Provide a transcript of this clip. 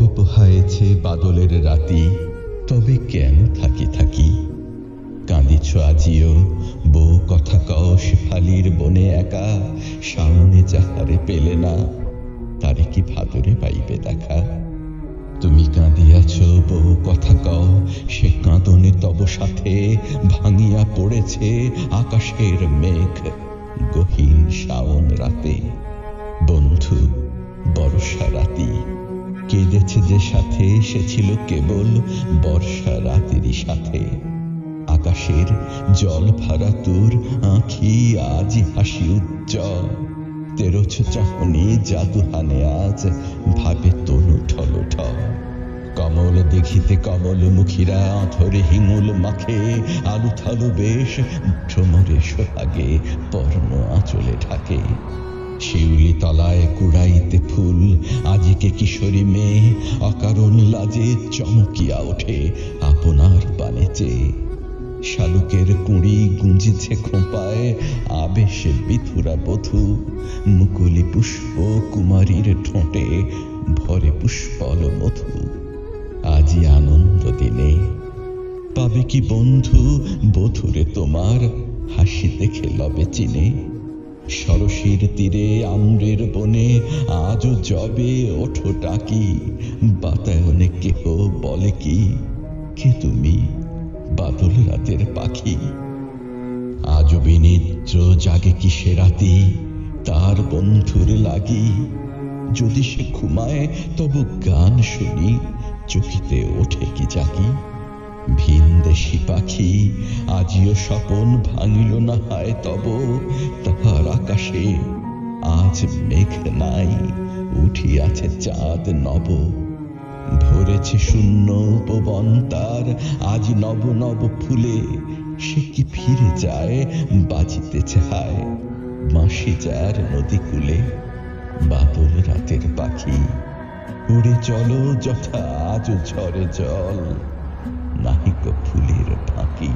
গেছে বাদলের রাতি। তবে কেন থাকি থাকি? কাঁদিছ আজিও, বউ কথা কও, শেফালির বনে একা, সামনে যাহারে পেলে না, তারে কি ভাদরে পাইবে দেখা? তুমি কাঁদিয়াছ, বউ কথা কও, সে কাঁদনে তব সাথে ভাঙিয়া পড়েছে আকাশের মেঘ, গহীন শাওন রাতে। বন্ধু, বর্ষা রাতি। কেঁদেছে যে সাথে সে ছিল কেবল বর্ষা রাতেরই সাথে। আকাশের জল ভরা তোর আঁখি আজ হাসি উজ্জ্বল। তেরোছ চাহনি জাদুহানে আজ ভাবে তনু ঠল ঠল। কমল দেখিতে কমল মুখীরা ধরে হিঙুল মাখে, আলু থালু বেশ ভ্রমরে সোহাগে পর্ণ আঁচলে ঢাকে। শিউলি তলায় কুড়াইতে ফুল। আজিকে কিশোরী মেয়ে, অকারণ লাজে চমকিয়া ওঠে আপনার পানে চেয়ে শালুকের কুঁড়ি গুঞ্জিছে খোঁপায়, আবেশে বিথুরা বধু। মুকুলি পুষ্প কুমারীর ঠোঁটে ভরে পুষ্পল মধু। আজি আনন্দ দিনে পাবে কি বন্ধু, বধুরে তোমার হাসি দেখে লবে চিনে। সরসীর তীরে আম্রের বনে আজও জবে ওঠো ডাকি বাতায়নে কেহ বলে কি? কে তুমি? বাদল রাতের পাখি। আজও বিনিদ্র জাগে কি সে রাতি? তার বন্ধুর লাগি। যদি সে ঘুমায়, তবু গান শুনি, চকিতে ওঠে কি জাগি? ভিনদেশি পাখি, আজিও স্বপন ভাঙিল না হয় তব, তাহার আকাশে আজ মেঘ নাই, উঠিয়াছে চাঁদ নব। ভরেছে শূন্য উপবন তার, আজ নব নব ফুলে, সে কি ফিরে যায় বাজিতে চায় মাসি যার নদী কুলে। বাদল রাতের পাখি, উড়ে চলো যথা আজ ঝরে জল। नाही ग फुलेर फाकी